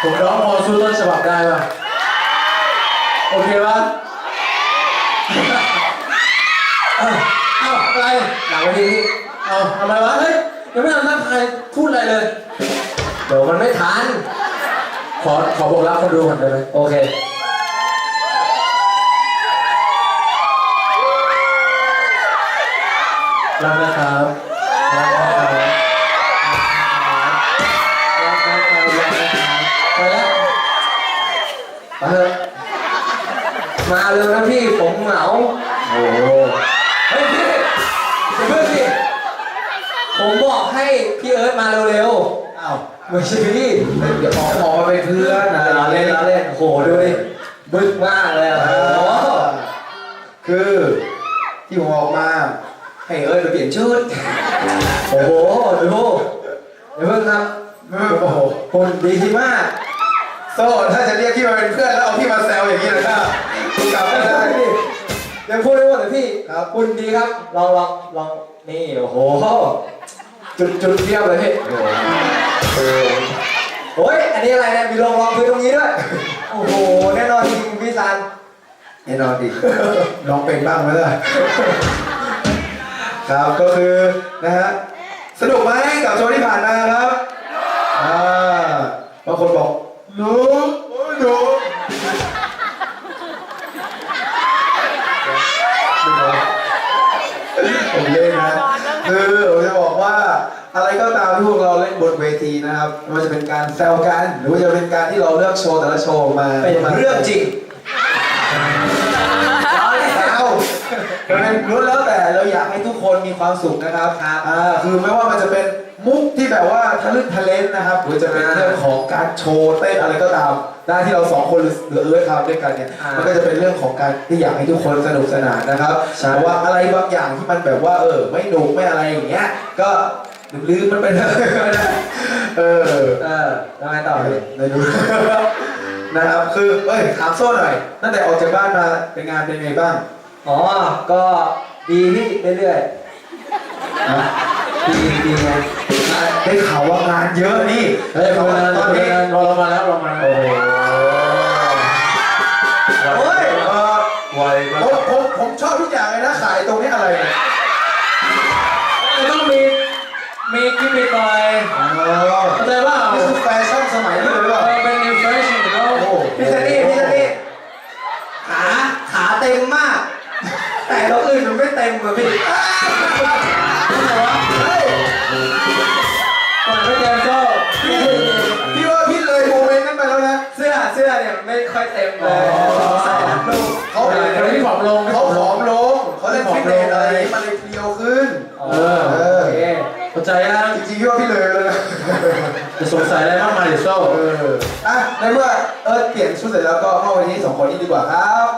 ผมร้องพอสู้ต้นฉบับได้ป่ะ โอเคป่ะเอาเอ้าอะไรหลังวันนี้เอาทำไมวะ เฮ้ย ยังไม่ทันทักทายพูดอะไรเลย เดี๋ยวมันไม่ทัน ขอ ขอบอกรักคนดูก่อนได้ไหมโอเครักนะครับรักนะครับ ไปเถอะมาเร็วนะพี่ผมเหงา โอ้โหเฮ้ยพี่อย่าเพิ่งสิผมบอกให้พี่เอิร์ธมาเร็วอ้าวๆไม่ใช่พี่เดี๋ยวขอขอมาเป็นเพื่อนนะล้อเล่นล้อเล่นโอ้โหดูดิบึกมากเลยอะโอ้โหคือที่ผมออกมาให้เอิร์ธไปเปลี่ยนชุดโอ้โหดูเดี๋ยวเพิ่งครับ โอ้โหคนดีมาก โซ่ถ้าจะเรียกพี่มาเป็นเพื่อนแล้วเอาพี่มาแซวอย่างนี้เลยนะกลับไม่ได้ ยังพูดไม่หมดเลยพี่ครับ คุณดีครับ ลองลองลองนี่โอ้โห จุดจุดเทียบเลยพี่เออโอ้ยอันนี้อะไรเนี่ยมีรองรองพื้นตรงนี้ด้วย โอ้โห แน่นอนจริงพี่ซันแน่นอนดิลองเป็นบ้างไหมล่ะครับก็คือนะฮะสนุกไหมกับโชว์ที่ผ่านมาครับ ผมเล่นนะคือผมจะบอกว่าอะไรก็ตามที่พวกเราเล่นบนเวทีนะครับไม่ว่าจะเป็นการแซวกัน หรือว่าจะเป็นการที่เราเลือกโชว์แต่ละโชว์ออกมาเป็นเรื่องจริง รู้แล้วแต่เราอยากให้ทุกคนมีความสุขนะครับอ่าคือไม่ว่ามันจะเป็นมุกที่แบบว่าทะลึ่งทะเลนนะครับหรือจะเป็นเรื่องของการโชว์เต้นอะไรก็ตามได้ที่เราสองคนหรือเอื้อทำด้วยกันเนี่ยอ่ามัมันก็จะเป็นเรื่องของการที่อยากให้ทุกคนสนุกสนานนะครับใช่ แต่ว่าอะไรบางอย่างที่มันแบบว่าเออไม่หนุกไม่อะไรอย่างเงี้ยก็ลืมๆมันไปเลยเออ เออแล้วไงต่อพี่ในดู นะครับคือเอ้ยถามโซ่หน่อยตั้งแต่ออกจากบ้านมาเป็นงานเป็นไงบ้าง อ๋อ ก็ดีพี่เรื่อยๆดีดีไงได้ข่าวว่างานเยอะนี่เฮ้ยได้ข่าวว่าตอนนี้รอเรามาแล้วรอมาแล้วโอ้โหโอ้ยเอ่อไวมาผมกผมผมชอบทุกอย่างเลยนะขายตรงนี้อะไรเนี่ยต้องมีมีกิมมิคหน่อยอ๋อเข้าใจเปล่านี่คือแฟชั่นสมัยนี้เลยหรือเปล่าเออเป็น new fashion เนาะโอ้โหพี่ซันนี่พี่ซันนี่ขาขาเต็มมาก แต่เราอื่นมันไม่เต็มเลยพี่อะไรวะเฮ้ยก่อนไม่เต็มก็พี่พี่ว่าพี่เลยโมเมนต์นั้นไปแล้วนะ เสื้อเสื้อเนี่ยไม่ค่อยเต็มเลยอ๋อใส่ทั้งลูกเขาเดี๋ยวพี่ผอมลงเขาผอมลงเขาเล่นฟิตเนสอะไรอย่างงี้มันเลยเพรียวขึ้น เออโอเคเข้าใจยังจริงๆพี่ว่าพี่เลยเลยนะ จะสงสัยอะไรมากมายเดี๋ยวโซ่เอออะในเมื่อเออเปลี่ยนชุดเสร็จแล้วก็เข้าไปที่สองคนนี้ดีกว่าครับ